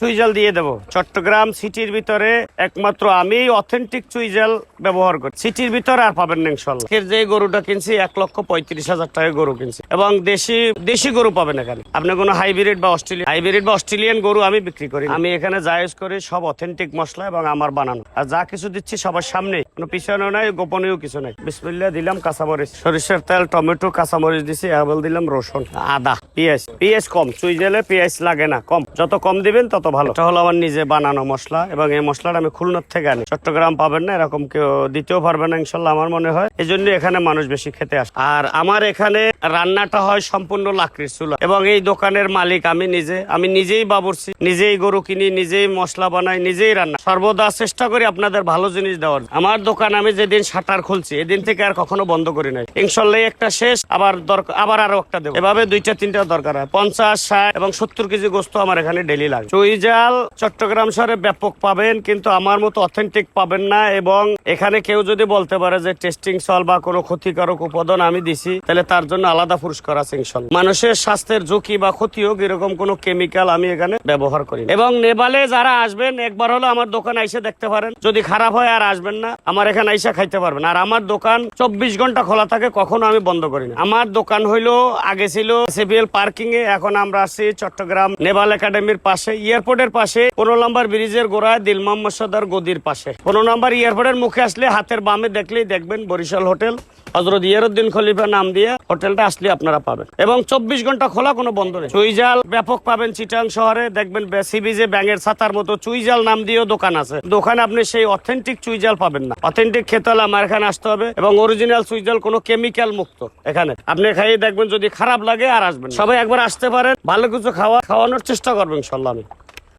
চুইজাল দিয়ে দেবো। চট্টগ্রাম সিটির ভিতরে একমাত্র আমি অথেন্টিক চুইজাল ব্যবহার করি। সিটির ভিতরে আর পাবেন না ইনশাল্লাহ। যে গরুটা কিনছি, এক লক্ষ পঁয়ত্রিশ হাজার টাকা গরু কিনছি। এবং দেশি দেশি গরু পাবেন এখানে। আপনি কোনো হাইব্রিড বা অস্ট্রেলিয়ান, হাইব্রিড বা অস্ট্রেলিয়ান গরু আমি বিক্রি করি আমি এখানে জায়েজ করি সব অথেন্টিক মশলা এবং আমার বানানো। আর যা কিছু দিচ্ছি সবার সামনে, কোনো পিছনে নাই গোপনীয় কিছু নাই। বিসমিল্লাহ দিলাম কাঁচামরিচ। সরিষার তেল, টমেটো, কাঁচামরিচ দিছি আবার দিলাম রসুন। আদা। পেঁয়াজ পেঁয়াজ কম, চুই জেলে লাগে না, কম। যত কম দিবেন, তত ভালো। এটা হলো আমার নিজে বানানো মশলা, এবং এই মশলাটা আমি খুলনার থেকে আনি। চট্টগ্রাম পাবেন না, এরকম কেউ দিতেও পারবে না, ইনশাল্লাহ আমার মনে হয়। এই জন্য এখানে মানুষ বেশি খেতে আসে। আর আমার এখানে রান্নাটা হয় সম্পূর্ণ লাকড়ির চুলা। এবং এই দোকানের মালিক আমি নিজে, আমি নিজেই বাবুরছি, নিজেই গরু কিনি, নিজেই মশলা বানাই, নিজেই রান্না। সর্বদা চেষ্টা করি আপনাদের ভালো জিনিস দেওয়ার। আমার দোকান আমি যেদিন শাটার খুলছি, এদিন থেকে আর কখনো বন্ধ করি নাই। ইনশাল্লাহ একটা শেষ, আবার দরকার আবার আরও একটা দেবো। এভাবে দুইটা, তিনটা দরকার হয়। পঞ্চাশ, ষাট এবং সত্তর কেজি গোস্ত আমার এখানে ডেলি লাগে। চুইজাল চট্টগ্রাম শহরে ব্যাপক পাবেন, কিন্তু আমার মতো অথেন্টিক পাবেন না এবং এখানে কেউ যদি বলতে পারে যে টেস্টিং সল বা কোনো ক্ষতিকারক উপাদান আমি দিছি, তাহলে তার জন্য আলাদা পুরস্কার আছে মানুষের স্বাস্থ্যের ঝুঁকি বা ক্ষতি হোক এরকম কোনো কেমিক্যাল আমি এখানে ব্যবহার করি এবং নেপালে যারা আসবেন, একবার হলো আমার দোকানে এসে দেখতে পারেন। যদি খারাপ হয় আর আসবেন না, আমার এখানে এসে খাইতে পারবেন। আর আমার দোকান চব্বিশ ঘণ্টা খোলা থাকে, কখনো আমি বন্ধ করি না। আমার দোকান হইল, আগে ছিল সিপিএল পার্কিং এ, এখন আমরা আছি চট্টগ্রাম নেভাল একাডেমির পাশে। এয়ারপোর্টের পাশে, পনেরো নম্বর ব্রিজের গোড়ায় দিল মোহাম্মদ গদির পাশে। পনেরো নম্বর এয়ারপোর্টের মুখে আসলে হাতের বামে দেখলেই দেখবেন বরিশাল হোটেল। হজরত ইয়ারুদ্দিন খলিফা নাম দিয়ে হোটেলটা আসলে আপনারা পাবেন। এবং চব্বিশ ঘণ্টা খোলা কোনো বন্ধ নেই। চুইজাল ব্যাপক পাবেন চিটাং শহরে। দেখবেন সি বিচে ব্যাঙের ছাতার মতো চুইজাল নাম দিয়েও দোকান আছে। দোকানে আপনি সেই অথেন্টিক চুইজাল পাবেন না। অথেন্টিক খেতে হলে আমার এখানে আসতে হবে এবং অরিজিনাল চুইজাল কোনো কেমিক্যাল মুক্ত এখানে। আপনি খাইয়ে দেখবেন যদি খারাপ লাগে আর আসবেন সবাই একবার আসতে পারেন। ভালো কিছু খাওয়া খাওয়ানোর চেষ্টা করবেন ইনশাল্লাহ